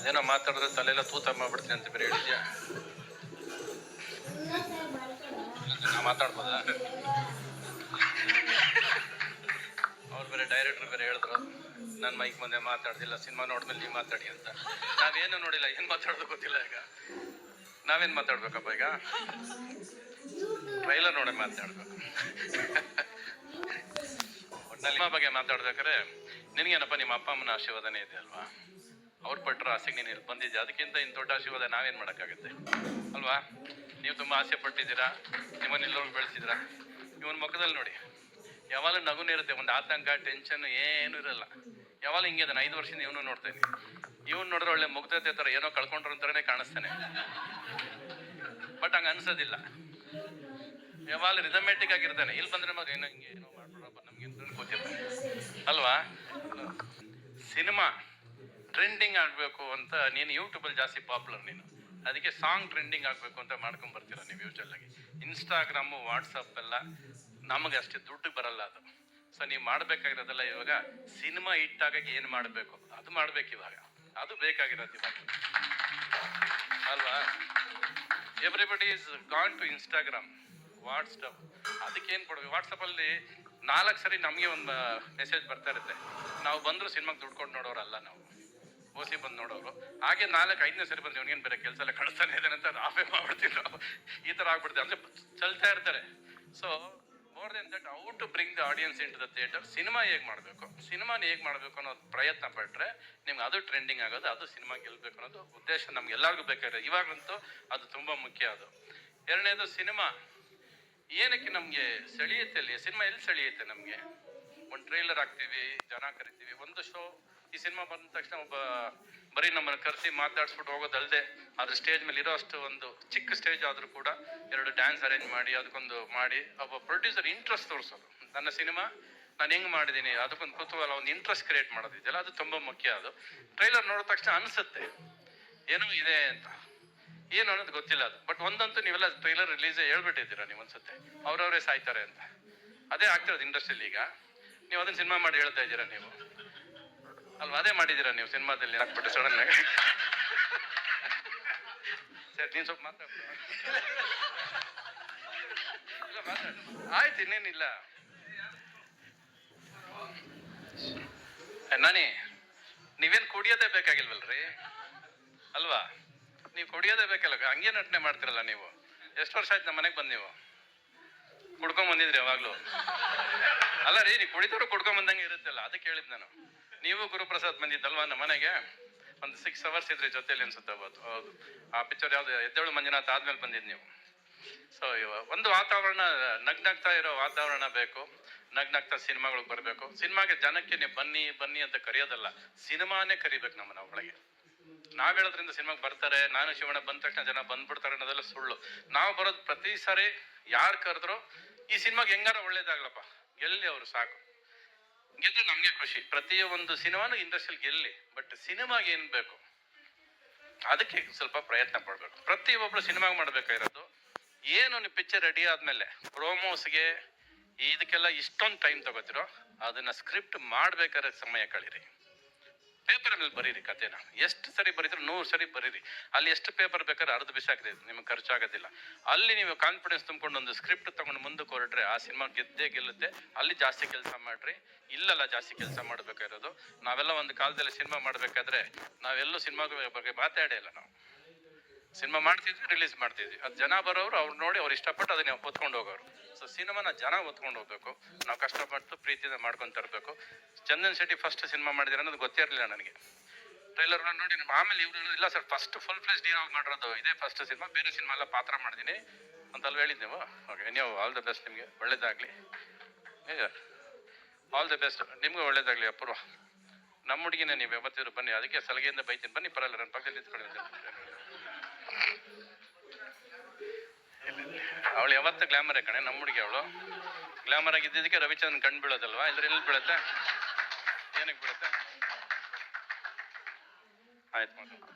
ಅದೇನೋ ಮಾತಾಡಿದ್ರೆ ತಲೆಲ್ಲ ತೂತ ಮಾಡ್ಬಿಡ್ತೀನಿ ಅಂತ ಬೇರೆ ಹೇಳಿದ್ಯಾ? ಮಾತಾಡ್ಬೋದ? ಅವ್ರು ಬೇರೆ ಡೈರೆಕ್ಟರ್ ಬೇರೆ ಹೇಳಿದ್ರು. ನನ್ನ ಮೈಕ್ ಮುಂದೆ ಮಾತಾಡ್ದಿಲ್ಲ, ಸಿನಿಮಾ ನೋಡಿದ್ಮೇಲೆ ನೀವು ಮಾತಾಡಿ ಅಂತ. ನಾವೇನು ನೋಡಿಲ್ಲ, ಏನು ಮಾತಾಡೋದು ಗೊತ್ತಿಲ್ಲ ಈಗ. ನಾವೇನು ಮಾತಾಡ್ಬೇಕಪ್ಪ ಈಗ? ಟ್ರೈಲರ್ ನೋಡಿ ಮಾತಾಡ್ಬೇಕು. ಒಟ್ಟಿನಲ್ಲಿ ಬಗ್ಗೆ ಮಾತಾಡ್ಬೇಕಾದ್ರೆ ನಿನಗೇನಪ್ಪ ನಿಮ್ಮ ಅಪ್ಪ ಅಮ್ಮನ ಆಶೀರ್ವಾದನೇ ಇದೆ ಅಲ್ವಾ ಅವ್ರು ಪಟ್ರ ಆಸೆಗೆ ನೀನು ಬಂದಿದ್ದೆ ಅದಕ್ಕಿಂತ ಇನ್ನು ದೊಡ್ಡ ಆಶೀರ್ವಾದ ನಾವೇನು ಮಾಡೋಕ್ಕಾಗುತ್ತೆ? ಅಲ್ವಾ? ನೀವು ತುಂಬ ಆಸೆ ಪಟ್ಟಿದ್ದೀರಾ? ನಿಮ್ಮನ್ನ ಹೋಗಿ ಬೆಳೆಸಿದ್ದೀರಾ? ಇವನ್ ಮುಖದಲ್ಲಿ ನೋಡಿ. ಯಾವಾಗಲೂ ನಗುನೇ ಇರುತ್ತೆ. ಒಂದು ಆತಂಕ ಟೆನ್ಷನ್ ಏನು ಇರಲ್ಲ. ಯಾವಾಗ ಹಿಂಗೆ ಅದನ್ನ ಐದು ವರ್ಷದಿಂದ ಇವನು ನೋಡ್ತೇನೆ ಇವನು ನೋಡಿದ್ರೆ ಒಳ್ಳೆ ಮುಗ್ಧತೆ ಥರ ಏನೋ ಕಳ್ಕೊಂಡ್ರು ಅಂತಾನೆ ಕಾಣಿಸ್ತಾನೆ. ಬಟ್ ಹಂಗೆ ಅನ್ಸೋದಿಲ್ಲ. ಯಾವಾಗ ರಿದಮೆಟಿಕ್ ಆಗಿರ್ತಾನೆ. ಇಲ್ಲಿ ಬಂದ್ರೆ ಮಗ ಏನೋ ಹಿಂಗೆ ಏನೋ ಮಾಡ್ಬಿಡಪ್ಪ ನಮ್ಗೆ ಗೊತ್ತಿರ್ತಾನೆ. ಅಲ್ವಾ? ಸಿನಿಮಾ. ಟ್ರೆಂಡಿಂಗ್ ಆಗಬೇಕು ಅಂತ ನೀನು ಯೂಟ್ಯೂಬಲ್ಲಿ ಜಾಸ್ತಿ ಪಾಪ್ಯುಲರ್ ನೀನು. ಅದಕ್ಕೆ ಸಾಂಗ್ ಟ್ರೆಂಡಿಂಗ್ ಆಗಬೇಕು ಅಂತ ಮಾಡ್ಕೊಂಡ್ ಬರ್ತೀರ ನೀವು ಆಗಿ. ಇನ್ಸ್ಟಾಗ್ರಾಮು ವಾಟ್ಸಪ್ ಎಲ್ಲ ನಮಗೆ ಅಷ್ಟೇ ದುಡ್ಡು ಬರಲ್ಲ ಅದು. ಸೊ ನೀವು ಮಾಡಬೇಕಾಗಿರೋದೆಲ್ಲ ಇವಾಗ ಸಿನಿಮಾ ಹಿಟ್ಟಾಗಕ್ಕೆ ಏನು ಮಾಡಬೇಕು? ಅದು ಮಾಡ್ಬೇಕು ಇವಾಗ. ಅದು ಬೇಕಾಗಿರೋದು ಇವಾಗ. ಅಲ್ವಾ? Everybody is gone to Instagram WhatsApp ಅದಕ್ಕೆ ಏನು ಕೊಡ್ಬೇಕು? ವಾಟ್ಸಪ್ಪಲ್ಲಿ ನಾಲ್ಕು ಸರಿ ನಮಗೆ ಒಂದು ಮೆಸೇಜ್ ಬರ್ತಾ ಇರುತ್ತೆ. ನಾವು ಬಂದರೂ ಸಿನಿಮಾಗೆ ದುಡ್ಡು ಕೊಟ್ಟು ನೋಡೋರಲ್ಲ ನಾವು. ಓಸಿ ಬಂದು ನೋಡೋರು. ಹಾಗೆ ನಾಲ್ಕು ಐದನೇ ಸರಿ ಬಂದು ಇವನಿಗೇನು ಬೇರೆ ಕೆಲಸ ಎಲ್ಲ ಕಳಿಸ್ತಾನೆ ಇದ್ದಾನೆ ಅಂತ ಆಫೇ ಮಾಡ್ಬಿಡ್ತಿದ್ರು ಈ ಥರ ಆಗ್ಬಿಡ್ತೀವಿ ಅಂದರೆ ಚಲ್ತಾ ಇರ್ತಾರೆ. So more than that out to bring the audience into the theatre cinema ಹೇಗೆ ಮಾಡಬೇಕು? ಸಿನಿಮಾನ ಹೇಗೆ ಮಾಡಬೇಕು ಅನ್ನೋದು ಪ್ರಯತ್ನ ಪಟ್ಟರೆ ನಿಮ್ಗೆ ಅದು ಟ್ರೆಂಡಿಂಗ್ ಆಗೋದು, ಅದು ಸಿನಿಮಾ ಗೆಲ್ಲಬೇಕು ಅನ್ನೋದು ಉದ್ದೇಶ ನಮ್ಗೆ ಎಲ್ಲರಿಗೂ ಬೇಕಾಗಿದೆ ಇವಾಗಂತೂ ಅದು ತುಂಬ ಮುಖ್ಯ ಅದು. ಎರಡನೇದು ಸಿನಿಮಾ. ಏನಕ್ಕೆ ನಮಗೆ ಸೆಳೆಯುತ್ತೆ ಅಲ್ಲಿ? ಸಿನಿಮಾ ಎಲ್ಲಿ ಸೆಳೆಯುತ್ತೆ ನಮಗೆ? ಒಂದು ಟ್ರೈಲರ್ ಹಾಕ್ತೀವಿ ಜನ ಕರಿತೀವಿ. ಒಂದು ಶೋ ಈ ಸಿನಿಮಾ ಬಂದ ತಕ್ಷಣ ಒಬ್ಬ ಬರೀ ನಮ್ಮನ್ನು ಕರೆಸಿ ಮಾತಾಡ್ಸ್ಬಿಟ್ಟು ಹೋಗೋದಲ್ಲದೆ ಅದ್ರ ಸ್ಟೇಜ್ ಮೇಲೆ ಇರೋ ಅಷ್ಟು ಒಂದು ಚಿಕ್ಕ ಸ್ಟೇಜ್ ಆದರೂ ಕೂಡ ಎರಡು ಡ್ಯಾನ್ಸ್ ಅರೇಂಜ್ ಮಾಡಿ, ಅದಕ್ಕೊಂದು ಮಾಡಿ, ಒಬ್ಬ ಪ್ರೊಡ್ಯೂಸರ್ ಇಂಟ್ರೆಸ್ಟ್ ತೋರಿಸೋದು. ನನ್ನ ಸಿನಿಮಾ ನಾನು ಹೆಂಗ್ ಮಾಡಿದ್ದೀನಿ ಅದಕ್ಕೊಂದು ಕುತೂಹಲ, ಒಂದು ಇಂಟ್ರೆಸ್ಟ್ ಕ್ರಿಯೇಟ್ ಮಾಡೋದಿದೆಯಲ್ಲ ಅದು ತುಂಬ ಮುಖ್ಯ ಅದು. ಟ್ರೈಲರ್ ನೋಡಿದ ತಕ್ಷಣ ಅನಿಸುತ್ತೆ, ಏನೋ ಇದೆ ಅಂತ. ಏನು ಅನ್ನೋದು ಗೊತ್ತಿಲ್ಲ ಅದು. ಬಟ್ ಒಂದಂತೂ ನೀವೆಲ್ಲ ಟ್ರೈಲರ್ ರಿಲೀಸ್ ಹೇಳ್ಬಿಟ್ಟಿದ್ದೀರಾ ನೀವು ಅನ್ಸುತ್ತೆ ಅವ್ರವರೇ ಸಾಯ್ತಾರೆ ಅಂತ. ಅದೇ ಆಗ್ತಿರೋದು ಇಂಡಸ್ಟ್ರಿಯಲ್ಲಿ ಈಗ. ನೀವು ಅದನ್ನ ಸಿನಿಮಾ ಮಾಡಿ ಹೇಳ್ತಾ ಇದ್ದೀರಾ ನೀವು? ಅಲ್ವಾ? ಅದೇ ಮಾಡಿದ್ದೀರಾ ನೀವು ಸಿನಿಮಾದಲ್ಲಿ? ಹಾಕ್ಬಿಟ್ಟು ಸಡನ್ ಆಗಿ. ಸರಿ, ನೀನು ಸ್ವಲ್ಪ ಮಾತಾಡ. ಆಯ್ತು, ಇನ್ನೇನಿಲ್ಲ. ನಾನಿ, ನೀವೇನು ಕುಡಿಯೋದೇ ಬೇಕಾಗಿಲ್ವಲ್ರಿ? ಅಲ್ವಾ? ನೀವು ಕುಡಿಯೋದೇ ಬೇಕಲ್ಲ ಹಂಗೆ ನಟನೆ ಮಾಡ್ತಿರಲ್ಲ ನೀವು? ಎಷ್ಟು ವರ್ಷ ಆಯ್ತು ನಮ್ಮ ಮನೆಗೆ ಬಂದು ನೀವು? ಕುಡ್ಕೊಂಡ್ ಬಂದಿದ್ರಿ ಯಾವಾಗ್ಲೂ? ಅಲ್ಲ ರೀ ನೀವು ಕುಡಿತವ್ರು ಕುಡ್ಕೊಂಡ್ ಬಂದಂಗೆ ಇರುತ್ತಲ್ಲ, ಅದಕ್ಕೆ ಹೇಳಿದ್ ನಾನು. ನೀವು ಗುರುಪ್ರಸಾದ್ ಬಂದಿದ್ದಲ್ವಾ ನಮ್ಮ ಮನೆಗೆ? ಒಂದು ಸಿಕ್ಸ್ ಅವರ್ಸ್ ಇದ್ರಿ ಜೊತೆಯಲ್ಲಿ ಅನ್ಸುತ್ತೆ ಅವತ್ತು. ಹೌದು. ಆ ಪಿಕ್ಚರ್ ಯಾವ್ದು? ಎದ್ದೇಳು ಮಂಜುನಾಥ್ ಆದ್ಮೇಲೆ ಬಂದಿದ್ ನೀವು. ಸೊ ಒಂದು ವಾತಾವರಣ, ನಗ್ನಗ್ತಾ ಇರೋ ವಾತಾವರಣ ಬೇಕು. ನಗ್ನಗ್ತಾ ಸಿನಿಮಾಗಳು ಬರಬೇಕು. ಸಿನಿಮಾಗೆ ಜನಕ್ಕೆ ನೀವು ಬನ್ನಿ ಬನ್ನಿ ಅಂತ ಕರೆಯೋದಲ್ಲ, ಸಿನಿಮಾನೇ ಕರಿಬೇಕು ನಮ್ಮನ್ನ ಒಳಗೆ. ನಾವ್ ಹೇಳೋದ್ರಿಂದ ಸಿನಿಮಾಗೆ ಬರ್ತಾರೆ, ನಾನು ಶಿವಣ್ಣ ಬಂದ ತಕ್ಷಣ ಜನ ಬಂದ್ಬಿಡ್ತಾರೆ ಅನ್ನೋದೆಲ್ಲ ಸುಳ್ಳು. ನಾವು ಬರೋದು ಪ್ರತಿ ಸಾರಿ ಯಾರು ಕರೆದ್ರು ಈ ಸಿನಿಮಾಗೆ ಹೆಂಗಾರ ಒಳ್ಳೇದಾಗ್ಲಪ್ಪ? ಗೆಲ್ಲಿ ಅವರು ಸಾಕು. ಗೆದ್ರೆ ನಮ್ಗೆ ಖುಷಿ. ಪ್ರತಿಯೊಂದು ಸಿನಿಮಾನು ಇಂಡಸ್ಟ್ರಿಯಲ್ಲಿ ಗೆಲ್ಲಿ. ಬಟ್ ಸಿನಿಮಾಗೆ ಏನ್ ಬೇಕು? ಅದಕ್ಕೆ ಸ್ವಲ್ಪ ಪ್ರಯತ್ನ ಪಡ್ಬೇಕು. ಪ್ರತಿಯೊಬ್ಬರು ಸಿನಿಮಾಗೆ ಮಾಡ್ಬೇಕಾಗಿರೋದು ಏನು ನೀವು ಪಿಕ್ಚರ್ ರೆಡಿ ಆದ್ಮೇಲೆ ಪ್ರೋಮೋಸ್ಗೆ ಇದಕ್ಕೆಲ್ಲ ಇಷ್ಟೊಂದು ಟೈಮ್ ತಗೋತಿರೋ, ಅದನ್ನ ಸ್ಕ್ರಿಪ್ಟ್ ಮಾಡ್ಬೇಕಾದ್ರೆ ಸಮಯ ಕಳೀರಿ. ಪೇಪರ್ ಮೇಲೆ ಬರೀರಿ ಕಥೆನ. ಎಷ್ಟು ಸರಿ ಬರೀದ್ರು ನೂರು ಸರಿ ಬರೀರಿ. ಅಲ್ಲಿ ಎಷ್ಟು ಪೇಪರ್ ಬೇಕಾದ್ರೆ ಅರ್ಧ ಬಿಸಾಕಿದೆ ನಿಮ್ಗೆ ಖರ್ಚಾಗೋದಿಲ್ಲ. ಅಲ್ಲಿ ನೀವು ಕಾನ್ಫಿಡೆನ್ಸ್ ತುಂಬಿಕೊಂಡು ಒಂದು ಸ್ಕ್ರಿಪ್ಟ್ ತಗೊಂಡು ಮುಂದಕ್ಕೆ ಹೊರಟ್ರೆ ಆ ಸಿನಿಮಾ ಗೆದ್ದೇ ಗೆಲ್ಲುತ್ತೆ. ಅಲ್ಲಿ ಜಾಸ್ತಿ ಕೆಲಸ ಮಾಡ್ರಿ. ಇಲ್ಲಲ್ಲ ಜಾಸ್ತಿ ಕೆಲಸ ಮಾಡಬೇಕಾಗಿರೋದು. ನಾವೆಲ್ಲ ಒಂದು ಕಾಲದಲ್ಲಿ ಸಿನಿಮಾ ಮಾಡಬೇಕಾದ್ರೆ ನಾವೆಲ್ಲೂ ಸಿನಿಮಾ ಬಗ್ಗೆ ಮಾತಾಡೇ ಇಲ್ಲ ನಾವು. ಸಿನಿಮಾ ಮಾಡ್ತಿದ್ವಿ ರಿಲೀಸ್ ಮಾಡ್ತಿದ್ವಿ. ಅದು ಜನ ಬರೋರು ಅವ್ರು ನೋಡಿ ಅವ್ರು ಇಷ್ಟಪಟ್ಟು ಅದನ್ನ ಹೊತ್ಕೊಂಡು ಹೋಗೋರು ಸೊ ಸಿನಿಮಾನ ಜನ ಹೊತ್ಕೊಂಡು ಹೋಗ್ಬೇಕು. ನಾವು ಕಷ್ಟಪಟ್ಟು ಪ್ರೀತಿಯಿಂದ ಮಾಡ್ಕೊಂಡು ತರಬೇಕು. ಚಂದನ್ ಶೆಟ್ಟಿ ಫಸ್ಟ್ ಸಿನಿಮಾ ಮಾಡಿದ್ರೆ ಅನ್ನೋದು ಗೊತ್ತೇ ಇರಲಿಲ್ಲ ನನಗೆ. ಟ್ರೈಲರ್ ನೋಡಿ ಆಮೇಲೆ ಇವ್ರು ಇಲ್ಲ sir first full fledged dean ಮಾಡಿರೋದು ಇದೇ ಫಸ್ಟ್ ಸಿನಿಮಾ, ಬೇರೆ ಸಿನಿಮಾ ಎಲ್ಲ ಪಾತ್ರ ಮಾಡಿದ್ದೀನಿ ಅಂತ ಅಲ್ಲಿ ಓಕೆ ನೀವು ಆಲ್ ದ ಬೆಸ್ಟ್ ನಿಮಗೆ. ಒಳ್ಳೇದಾಗಲಿ. ಆಲ್ ದ ಬೆಸ್ಟ್ ನಿಮಗೂ ಒಳ್ಳೇದಾಗಲಿ, ಅಪೂರ್ವ. ನಮ್ಮ ಹುಡುಗಿನೇ ನೀವು ಯಾವತ್ತಿದ್ರು ಬನ್ನಿ. ಅದಕ್ಕೆ ಸಲಹೆಯಿಂದ ಬೈತೀನಿ. ಬನ್ನಿ ಪರಲ್ಲ ನನ್ನ ಪಕ್ಕದಲ್ಲಿ ನಿಂತ್ಕೊಳ್ಳಿ ಅವಳು ಯಾವತ್ತು ಗ್ಲಾಮರ್ ಕಣೆ ನಮ್ಮ ಹುಡುಗಿ ಅವಳು. ಗ್ಲಾಮರ್ ಆಗಿದ್ದಕ್ಕೆ ರವಿಚಂದ್ರನ್ ಕಣ್ ಬೀಳೋದಲ್ವಾ? ಇಲ್ಲದ್ರೆ ಎಲ್ಲಿ ಬೀಳುತ್ತೆ? ಏನಕ್ಕೆ ಬೀಳುತ್ತೆ? ಆಯ್ತು ಮಾಡು